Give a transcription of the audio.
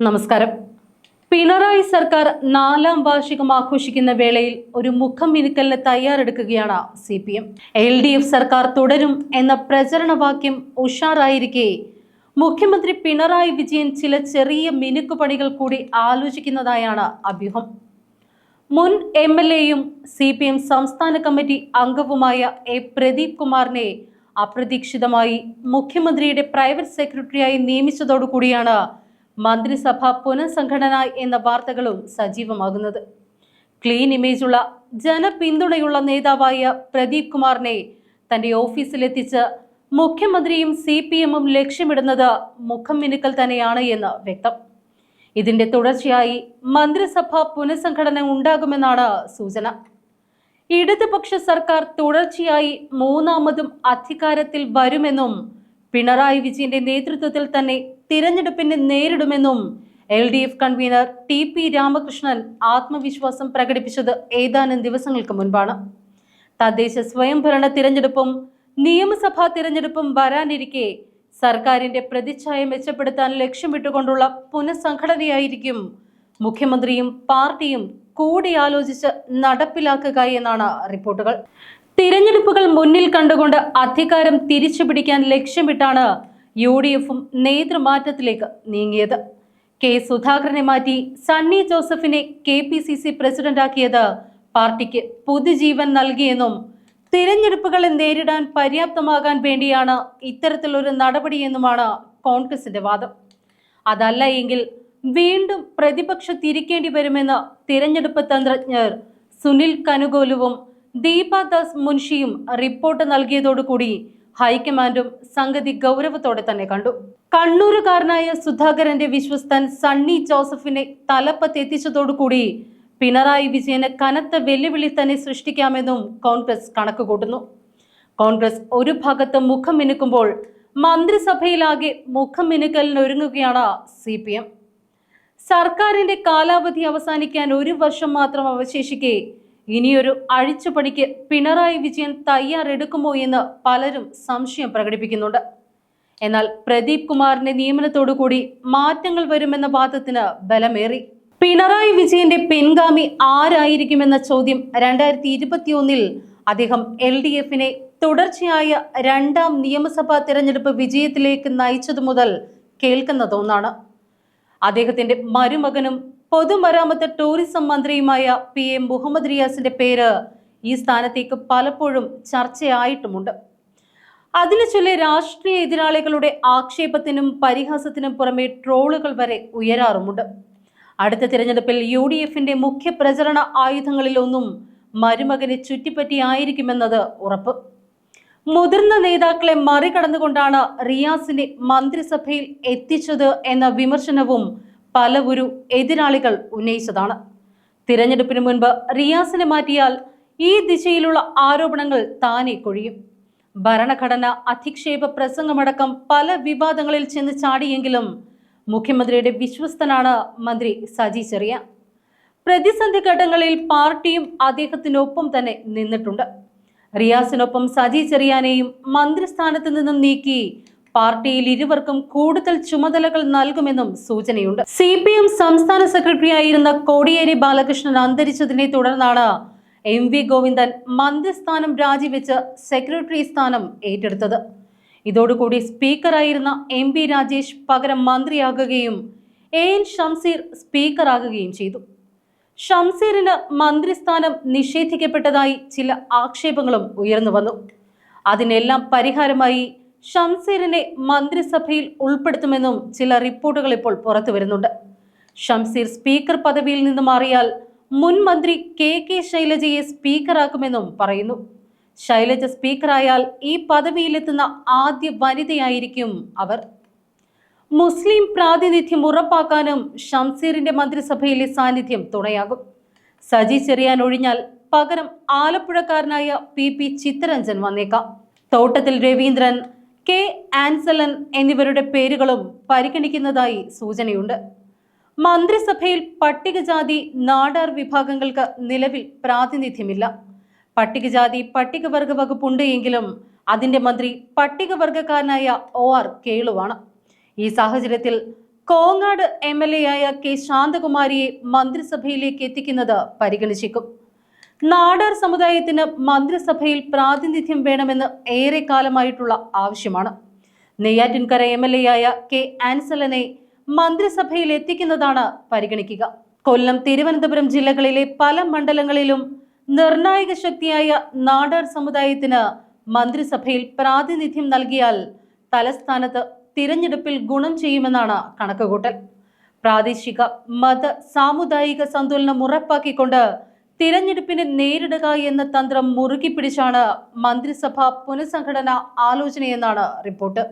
നമസ്കാരം. പിണറായി സർക്കാർ നാലാം വാർഷികം ആഘോഷിക്കുന്ന വേളയിൽ ഒരു മുഖം മിനുക്കലിന് തയ്യാറെടുക്കുകയാണ് C P M L D F സർക്കാർ തുടരും എന്ന പ്രചരണവാക്യം ഉഷാറായിരിക്കെ. മുഖ്യമന്ത്രി പിണറായി വിജയൻ ചില ചെറിയ മിനുക്കുപണികൾ കൂടി ആലോചിക്കുന്നതായാണ് അഭ്യൂഹം. മുൻ എം എൽ എയും സി പി എം സംസ്ഥാന കമ്മിറ്റി അംഗവുമായ എ പ്രദീപ് കുമാറിനെ അപ്രതീക്ഷിതമായി മുഖ്യമന്ത്രിയുടെ പ്രൈവറ്റ് സെക്രട്ടറിയായി നിയമിച്ചതോടുകൂടിയാണ് മന്ത്രിസഭ പുനഃസംഘടന എന്ന വാർത്തകളും സജീവമാകുന്നത്. ക്ലീൻ ഇമേജുള്ള ജനപിന്തുണയുള്ള നേതാവായ പ്രദീപ് കുമാറിനെ തന്റെ ഓഫീസിലെത്തിച്ച് മുഖ്യമന്ത്രിയും സി പി എമ്മും ലക്ഷ്യമിടുന്നത് മുഖം മിനുക്കൽ തന്നെയാണ് എന്ന് വ്യക്തം. ഇതിന്റെ തുടർച്ചയായി മന്ത്രിസഭ പുനഃസംഘടന ഉണ്ടാകുമെന്നാണ് സൂചന. ഇടതുപക്ഷ സർക്കാർ തുടർച്ചയായി മൂന്നാമതും അധികാരത്തിൽ വരുമെന്നും പിണറായി വിജയന്റെ നേതൃത്വത്തിൽ തന്നെ തിരഞ്ഞെടുപ്പിനെ നേരിടുമെന്നും L D F convener T P Ramakrishnan ആത്മവിശ്വാസം പ്രകടിപ്പിച്ചത് ഏതാനും ദിവസങ്ങൾക്ക് മുൻപാണ്. തദ്ദേശ സ്വയംഭരണ തിരഞ്ഞെടുപ്പും നിയമസഭാ തിരഞ്ഞെടുപ്പും വരാനിരിക്കെ സർക്കാരിന്റെ പ്രതിച്ഛായ മെച്ചപ്പെടുത്താൻ ലക്ഷ്യമിട്ടുകൊണ്ടുള്ള പുനഃസംഘടനയായിരിക്കും. മുഖ്യമന്ത്രിയും പാർട്ടിയും കൂടിയാലോചിച്ച് നടപ്പിലാക്കുക എന്നാണ് റിപ്പോർട്ടുകൾ. തിരഞ്ഞെടുപ്പുകൾ മുന്നിൽ കണ്ടുകൊണ്ട് അധികാരം തിരിച്ചുപിടിക്കാൻ ലക്ഷ്യമിട്ടാണ് യു ഡി എഫും നേതൃമാറ്റത്തിലേക്ക് നീങ്ങിയത്. കെ സുധാകരനെ മാറ്റി സണ്ണി ജോസഫിനെ കെ പി സി സി പ്രസിഡന്റാക്കിയത് പാർട്ടിക്ക് പുതുജീവൻ നൽകിയെന്നും തിരഞ്ഞെടുപ്പുകളെ നേരിടാൻ പര്യാപ്തമാകാൻ വേണ്ടിയാണ് ഇത്തരത്തിലൊരു നടപടിയെന്നുമാണ് കോൺഗ്രസിന്റെ വാദം. അതല്ല എങ്കിൽ വീണ്ടും പ്രതിപക്ഷം തിരിക്കേണ്ടി വരുമെന്ന് തിരഞ്ഞെടുപ്പ് തന്ത്രജ്ഞർ സുനിൽ കനുഗോലുവും ദീപാദാസ് മുൻഷിയും റിപ്പോർട്ട് നൽകിയതോടുകൂടി ഹൈക്കമാൻഡും സംഗതി ഗൗരവത്തോടെ തന്നെ കണ്ടു. കണ്ണൂരുകാരനായ സുധാകരന്റെ വിശ്വസ്തൻ സണ്ണി ജോസഫിനെ തലപ്പത്തെത്തിച്ചതോടുകൂടി പിണറായി വിജയന് കനത്ത വെല്ലുവിളി തന്നെ സൃഷ്ടിക്കാമെന്നും കോൺഗ്രസ് കണക്കുകൂട്ടുന്നു. കോൺഗ്രസ് ഒരു ഭാഗത്ത് മുഖം മിനുക്കുമ്പോൾ മന്ത്രിസഭയിലാകെ മുഖം മിനുക്കലിനൊരുങ്ങുകയാണ് സി പി എം. സർക്കാരിന്റെ കാലാവധി അവസാനിക്കാൻ ഒരു വർഷം മാത്രം അവശേഷിക്കെ ഇനിയൊരു അഴിച്ചുപണിക്ക് പിണറായി വിജയൻ തയ്യാറെടുക്കുമോ എന്ന് പലരും സംശയം പ്രകടിപ്പിക്കുന്നുണ്ട്. എന്നാൽ പ്രദീപ് കുമാറിന്റെ നിയമനത്തോടുകൂടി മാറ്റങ്ങൾ വരുമെന്ന വാദത്തിന് ബലമേറി. പിണറായി വിജയന്റെ പിൻഗാമി ആരായിരിക്കുമെന്ന ചോദ്യം രണ്ടായിരത്തി ഇരുപത്തിയൊന്നിൽ അദ്ദേഹം എൽ ഡി എഫിനെ തുടർച്ചയായ രണ്ടാം നിയമസഭാ തിരഞ്ഞെടുപ്പ് വിജയത്തിലേക്ക് നയിച്ചതു മുതൽ കേൾക്കുന്നതൊന്നാണ് അദ്ദേഹത്തിന്റെ മരുമകനും പൊതുമരാമത്ത് ടൂറിസം മന്ത്രിയുമായ പി എം മുഹമ്മദ് റിയാസിന്റെ പേര് ഈ സ്ഥാനത്തേക്ക് പലപ്പോഴും ചർച്ചയായിട്ടുമുണ്ട്. അതിനു ചൊല്ലി രാഷ്ട്രീയ എതിരാളികളുടെ ആക്ഷേപത്തിനും പരിഹാസത്തിനും പുറമെ ട്രോളുകൾ വരെ ഉയരാറുമുണ്ട്. അടുത്ത തിരഞ്ഞെടുപ്പിൽ യു ഡി എഫിന്റെ മുഖ്യ പ്രചരണ ആയുധങ്ങളിലൊന്നും മരുമകനെ ചുറ്റിപ്പറ്റിയായിരിക്കുമെന്നത് ഉറപ്പ്. മുതിർന്ന നേതാക്കളെ മറികടന്നുകൊണ്ടാണ് റിയാസിനെ മന്ത്രിസഭയിൽ എത്തിച്ചത് എന്ന വിമർശനവും പലവരു എതിരാളികൾ ഉന്നയിച്ചതാണ്. തിരഞ്ഞെടുപ്പിന് മുൻപ് റിയാസിനെ മാറ്റിയാൽ ഈ ദിശയിലുള്ള ആരോപണങ്ങൾ താനെ കൊഴിയും. ഭരണഘടന അധിക്ഷേപ പ്രസംഗമടക്കം പല വിവാദങ്ങളിൽ ചെന്ന് ചാടിയെങ്കിലും മുഖ്യമന്ത്രിയുടെ വിശ്വസ്തനാണ് മന്ത്രി സജി ചെറിയ പ്രതിസന്ധി ഘട്ടങ്ങളിൽ പാർട്ടിയും അദ്ദേഹത്തിനൊപ്പം തന്നെ നിന്നിട്ടുണ്ട്. റിയാസിനൊപ്പം സജി ചെറിയാനെയും മന്ത്രിസ്ഥാനത്ത് നിന്നും നീക്കി പാർട്ടിയിൽ ഇരുവർക്കും കൂടുതൽ ചുമതലകൾ നൽകുമെന്നും സൂചനയുണ്ട്. സി പി എം സംസ്ഥാന സെക്രട്ടറിയായിരുന്ന കോടിയേരി ബാലകൃഷ്ണൻ അന്തരിച്ചതിനെ തുടർന്നാണ് എം വി ഗോവിന്ദൻ മന്ത്രിസ്ഥാനം രാജിവെച്ച് സെക്രട്ടറി സ്ഥാനം ഏറ്റെടുത്തത്. ഇതോടുകൂടി സ്പീക്കറായിരുന്ന എം പി രാജേഷ് പകരം മന്ത്രിയാകുകയും എ എൻ ഷംസീർ സ്പീക്കറാകുകയും ചെയ്തു. ഷംസീറിന് മന്ത്രിസ്ഥാനം നിഷേധിക്കപ്പെട്ടതായി ചില ആക്ഷേപങ്ങളും ഉയർന്നു വന്നു അതിനെല്ലാം പരിഹാരമായി ഷംസീറിനെ മന്ത്രിസഭയിൽ ഉൾപ്പെടുത്തുമെന്നും ചില റിപ്പോർട്ടുകൾ ഇപ്പോൾ പുറത്തു വരുന്നുണ്ട്. ഷംസീർ സ്പീക്കർ പദവിയിൽ നിന്ന് മാറിയാൽ മുൻ മന്ത്രി കെ കെ ശൈലജയെ സ്പീക്കറാക്കുമെന്നും പറയുന്നു. ശൈലജ സ്പീക്കറായാൽ ഈ പദവിയിലെത്തുന്ന ആദ്യ വനിതയായിരിക്കും അവർ. മുസ്ലിം പ്രാതിനിധ്യം ഉറപ്പാക്കാനും ഷംസീറിന്റെ മന്ത്രിസഭയിലെ സാന്നിധ്യം തുണയാകും. സജി ചെറിയാൻ ഒഴിഞ്ഞാൽ പകരം ആലപ്പുഴക്കാരനായ പി പി ചിത്തരഞ്ജൻ വന്നേക്കാം. തോട്ടത്തിൽ രവീന്ദ്രൻ കെ ആൻസലൻ എന്നിവരുടെ പേരുകളും പരിഗണിക്കുന്നതായി സൂചനയുണ്ട്. മന്ത്രിസഭയിൽ പട്ടികജാതി നാടാർ വിഭാഗങ്ങൾക്ക് നിലവിൽ പ്രാതിനിധ്യമില്ല. പട്ടികജാതി പട്ടികവർഗ വകുപ്പുണ്ട് എങ്കിലും അതിന്റെ മന്ത്രി പട്ടികവർഗക്കാരനായ ഒ ആർ കേളുവാണ്. ഈ സാഹചര്യത്തിൽ കോങ്ങാട് എം എൽ എ ആയ കെ ശാന്തകുമാരിയെ മന്ത്രിസഭയിലേക്ക് എത്തിക്കുന്നത് പരിഗണിച്ചേക്കും. നാടാർ സമുദായത്തിന് മന്ത്രിസഭയിൽ പ്രാതിനിധ്യം വേണമെന്ന് ഏറെ കാലമായിട്ടുള്ള ആവശ്യമാണ്. നെയ്യാറ്റിൻകര എം എൽ എ ആയ കെ ആൻസലനെ മന്ത്രിസഭയിൽ എത്തിക്കുന്നതാണ് പരിഗണിക്കുക. കൊല്ലം തിരുവനന്തപുരം ജില്ലകളിലെ പല മണ്ഡലങ്ങളിലും നിർണായക ശക്തിയായ നാടാർ സമുദായത്തിന് മന്ത്രിസഭയിൽ പ്രാതിനിധ്യം നൽകിയാൽ തലസ്ഥാനത്ത് തിരഞ്ഞെടുപ്പിൽ ഗുണം ചെയ്യുമെന്നാണ് കണക്കുകൂട്ടൽ. പ്രാദേശിക മത സാമുദായിക സന്തുലനം ഉറപ്പാക്കിക്കൊണ്ട് തിരഞ്ഞെടുപ്പിനെ നേരിടുക എന്ന തന്ത്രം മുറുകി പിടിച്ചാണ് മന്ത്രിസഭ പുനഃസംഘടന ആലോചനയെന്നാണ് റിപ്പോർട്ട്.